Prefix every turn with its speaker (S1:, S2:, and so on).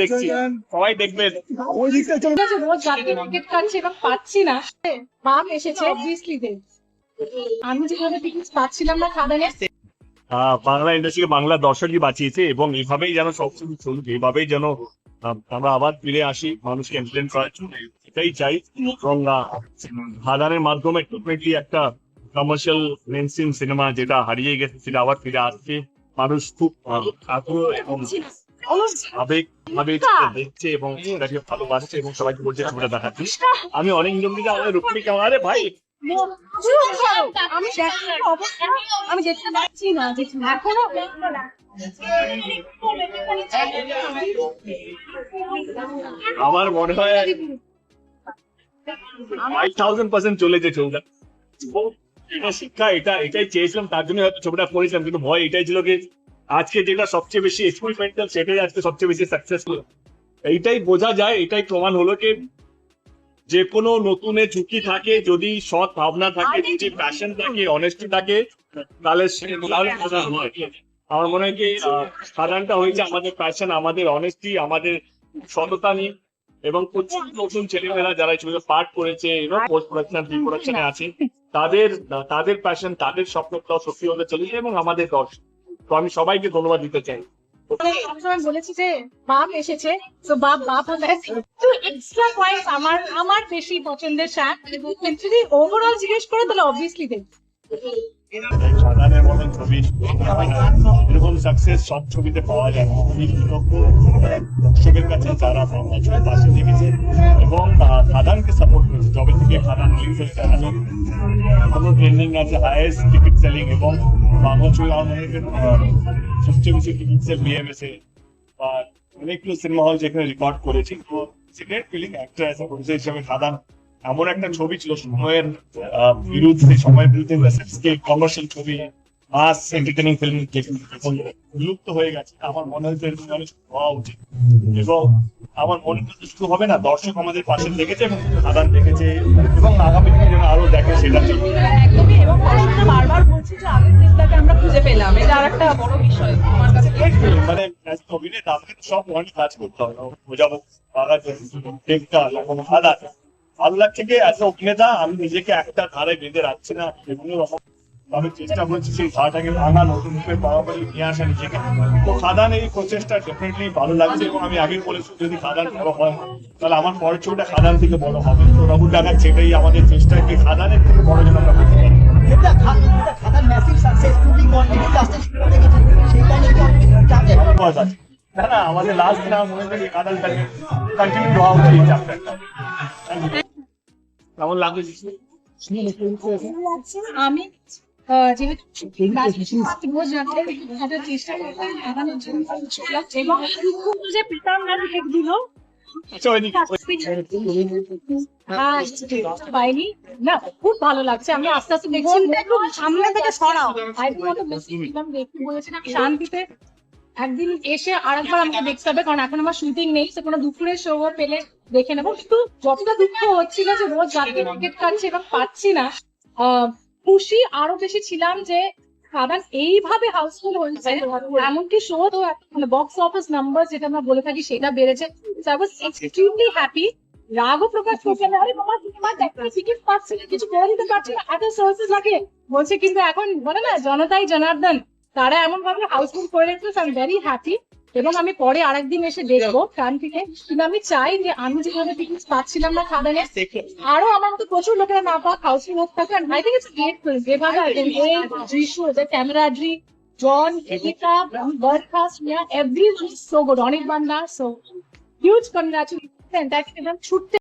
S1: দেখছি। সবাই দেখবেন
S2: ঠিক আছে, রোজ রাতে টিকিট কাটছি এবং পাচ্ছি না। বাপ এসেছে অবভিয়াসলি আমি যেভাবে টিকিট পাচ্ছিলাম না খাদানে।
S1: আহ, বাংলা ইন্ডাস্ট্রিকে বাংলা দর্শকই বাঁচিয়েছে এবং এভাবেই যেন সবকিছু চলুক এভাবেই যেন আমরা আবার ফিরে আসি মানুষকে এন্টারটেন করার জন্য। এটাই চাই। এবং হাদানের মাধ্যমে ডেফিনেটলি একটা কমার্শিয়াল মেনস্ট্রিম সিনেমা যেটা হারিয়ে গেছে সেটা আবার ফিরে আসছে মানুষ খুব আগ্রহ এবং আবেগ ভাবে দেখছে এবং সেটাকে ভালোবাসছে এবং সবাইকে বলছে ছবিটা দেখাচ্ছি। আমি অনেক আমাদের রুক্মিণী কেমন? আরে ভাই।
S2: আমি আমি যেতে না এখনও
S1: আমার মনে হয় ফাইভ থাউজেন্ড পার্সেন্ট চলেছে ছবিটা। শিক্ষা এটা এটাই চেয়েছিলাম তার জন্য হয়তো ছবিটা করেছিলাম কিন্তু ভয় এটাই ছিল কি আজকে যেটা সবচেয়ে বেশি এক্সপেরিমেন্টাল সেটাই আজকে সবচেয়ে বেশি সাকসেসফুল এইটাই বোঝা যায় এটাই প্রমাণ হলো কি যে কোনো নতুনে ঝুঁকি থাকে যদি সৎ ভাবনা থাকে যদি প্যাশন থাকে অনেস্টি থাকে তাহলে তাহলে সাধন হয়। আমার মনে হয় কি সাধারণটা হয়েছে আমাদের প্যাশন আমাদের অনেস্টি আমাদের সততা নিয়ে। এবং প্রচুর নতুন ছেলেমেয়েরা যারা এই ছবিতে পার্ট করেছে এবং পোস্ট প্রোডাকশন প্রি প্রোডাকশনে আছে তাদের তাদের প্যাশন তাদের স্বপ্নটাও সত্যি হতে চলেছে এবং আমাদের দর্শক তো আমি সবাইকে ধন্যবাদ দিতে চাই।
S2: সবসময় বলেছি যে বাপ এসেছে তো বাপ বাপ এক্সট্রা পয়েন্ট আমার আমার বেশি পছন্দের শাক যদি ওভারঅল জিজ্ঞেস করে তাহলে অবভিয়াসলি দেখ
S1: সাধারণের মতন ছবি। এরকম সাকসেস সব ছবিতে পাওয়া যায়। আমি কৃতজ্ঞ। দর্শকের কাছে যারা বাংলা ছবির পাশে থেকেছে এবং খাদানকে সাপোর্ট করেছে। যবে থেকে খাদান রিলিজ হয়েছে। ট্রেন্ডিং আছে হাইয়েস্ট টিকিট সেলিং এবং মনে হয় আহ, সবচেয়ে বেশি টিকিট বিয়ে বিএমএসে বা অনেকগুলো সিনেমা হল যেখানে রেকর্ড করেছি তো secret feeling actor as producer হিসেবে খাদান এমন একটা ছবি ছিল সময়ের বিরুদ্ধে সময়ের বিরুদ্ধে কমার্শিয়াল ছবি মাস এন্টারটেনিং ফিল্ম বিলুপ্ত হয়ে গেছে। আমার মনে অনেক হওয়া উচিত। এবং আমার মনে হচ্ছে শুধু হবে না দর্শক আমাদের পাশে দেখেছে এবং আদান দেখেছে এবং আগামী দিনে যেন আরও দেখে সেটা
S3: একদমই এবং দর্শকরা বারবার বলছে যে আমরা খুঁজে পেলাম। এটা আর একটা বড় বিষয় আমার কাছে
S1: মানে অভিনেতা আমাকে সব ধরনের কাজ করতে হবে। বোঝাবো বাগার টেকটা কোনো আদা ভালো লাগছে কি অ্যাজ অভিনেতা আমি নিজেকে একটা ধারে বেঁধে রাখছি না। বিভিন্ন রকম আমি চেষ্টা করছি সেই ধারাটাকে ভাঙা নতুন রূপে বরাবরই নিয়ে আসা নিজেকে। তো খাদান এই প্রচেষ্টা ডেফিনেটলি ভালো লাগছে এবং আমি আগে বলেছি যদি খাদান বড় হয় তাহলে আমার পরের ছবিটা খাদান থেকে বড় হবে। তো রঘু ডাকাত সেটাই আমাদের চেষ্টা কি খাদানের থেকে বড় যেন আমরা করতে পারি। না না আমাদের লাস্ট মনে কন্টিনিউ হওয়া উচিত এই চ্যাপ্টারটা কেমন
S2: আমি যেহেতু রোজ রাতে একটা চেষ্টা করতাম লাগানোর জন্য এবং খুব যে পেতাম না টিকিটগুলো
S1: আচ্ছা ওইদিকে
S2: হ্যাঁ, পাইনি না খুব ভালো লাগছে আমি আস্তে আস্তে দেখছি সামনে থেকে সরাও বলেছিলাম শান্তিতে একদিন এসে আরেকবার আমাকে দেখতে হবে কারণ এখন আমার শুটিং নেই সে কোনো দুপুরের শো পেলে দেখে নেব কিন্তু যতটা দুঃখ হচ্ছিল যে রোজ রাতে টিকিট কাটছি এবং পাচ্ছি না আহ, খুশি আরও বেশি ছিলাম যে খাদান এইভাবে হাউসফুল হয়েছে, এমনকি শো তো মানে বক্স অফিস নাম্বার যেটা আমরা বলে থাকি সেটা বেড়েছে। আই এক্সট্রিমলি হ্যাপি রাগও প্রকাশ করছে না। আরে তোমার সিনেমা দেখতে টিকিট পাচ্ছি না, কিছু করে দিতে পারছি না, এত সোর্সেস লাগে। বলছে, কিন্তু এখন বলে না, জনতাই জনার্দন। তারা এমন ভাবে হাউসফুল করে রেখেছে আমি ভেরি হ্যাপি এবং আমি পরে আর একদিন এসে দেখব কান থেকে। কিন্তু আমি চাই যে আমি যেভাবে টিকিট পাচ্ছিলাম না খাদানে আরও আমার মতো প্রচুর লোকেরা না পাওয়া হাউসফুল হোক থাকে। I think it's great film যেভাবে দৃশ্য যে ক্যামেরাড্রি জন এদিকা ব্রডকাস্ট মিয়া এভরি সো গুড অনেক বান্না সো হিউজ কনগ্রাচুলেশন ছুটতে